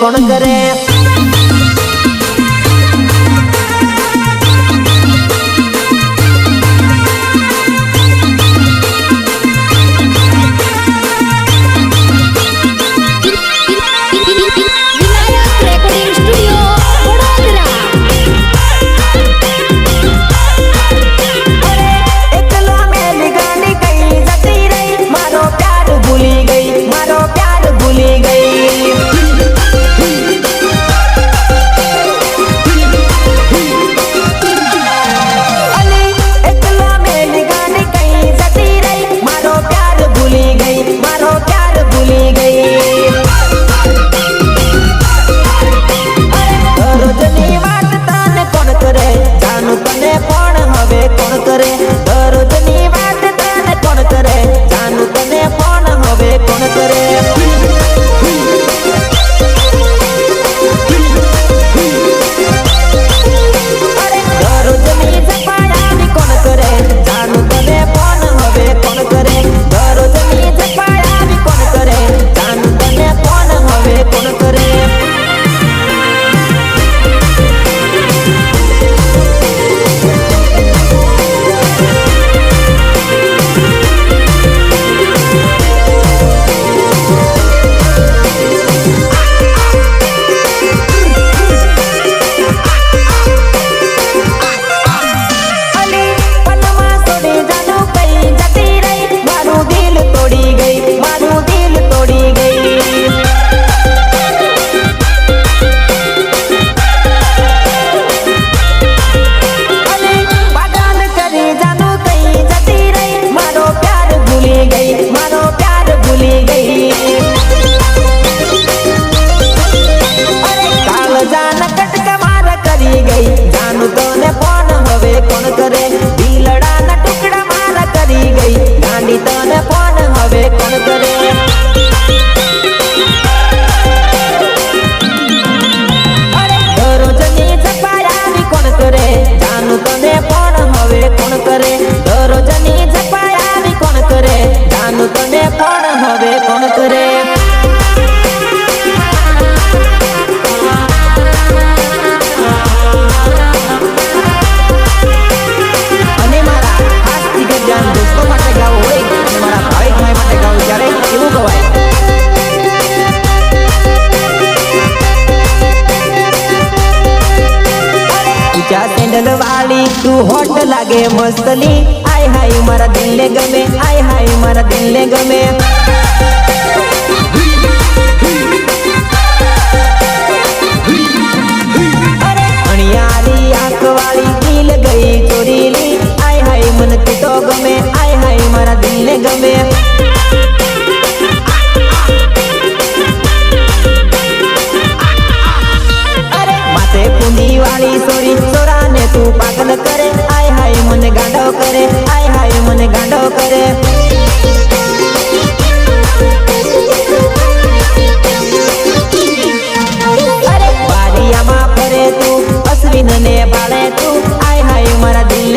கொடுக்கற ગમે મસ્તલી આય હાય મારા દિલને ગમે આય હાય મારા દિલને ગમે.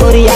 করিয়া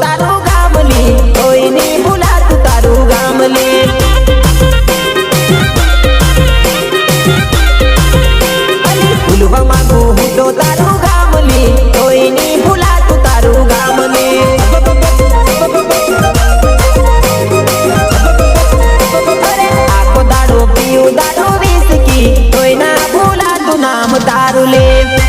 તારું ગામલી કોઈ ની ભૂલાતું તારું ગામલી ભૂલવા માંગુ હું તો તારું ગામલી કોઈ ની ભૂલાતું તારું ગામલી તારું લે.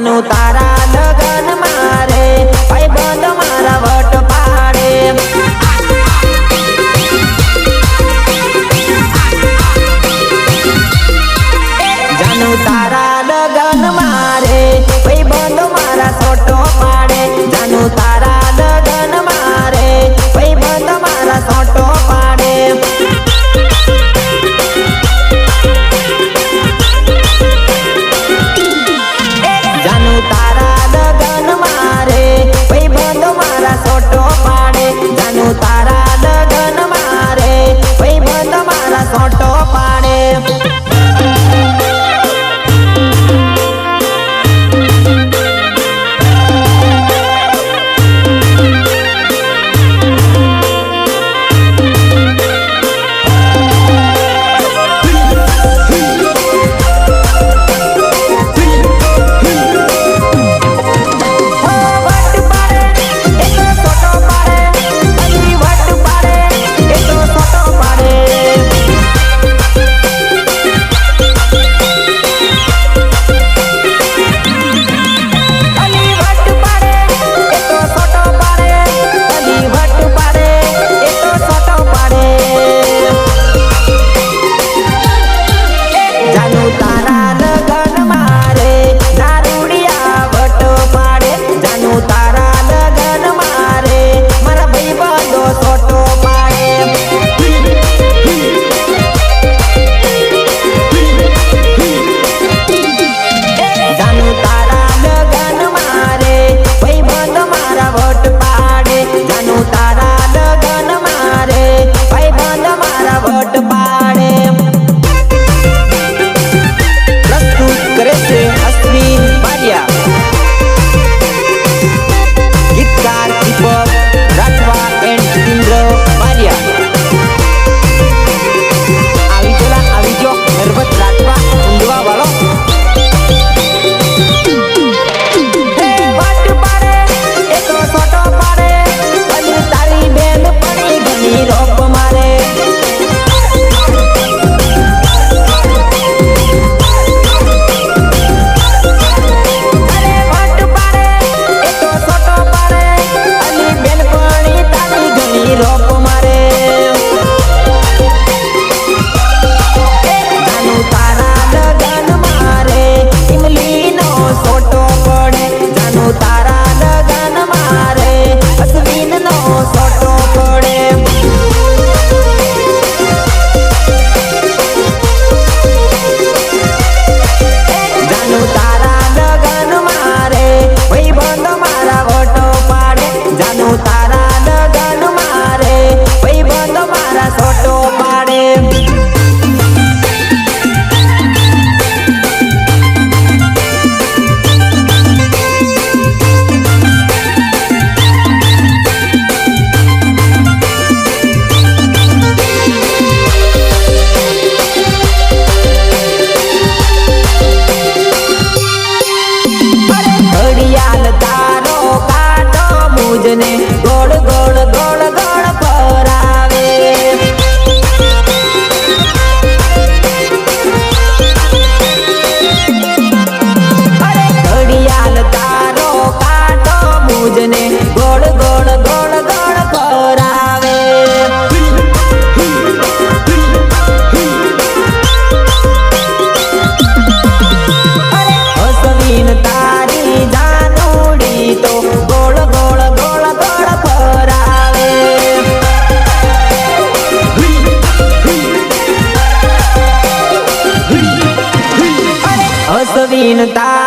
નું તારા দিন তা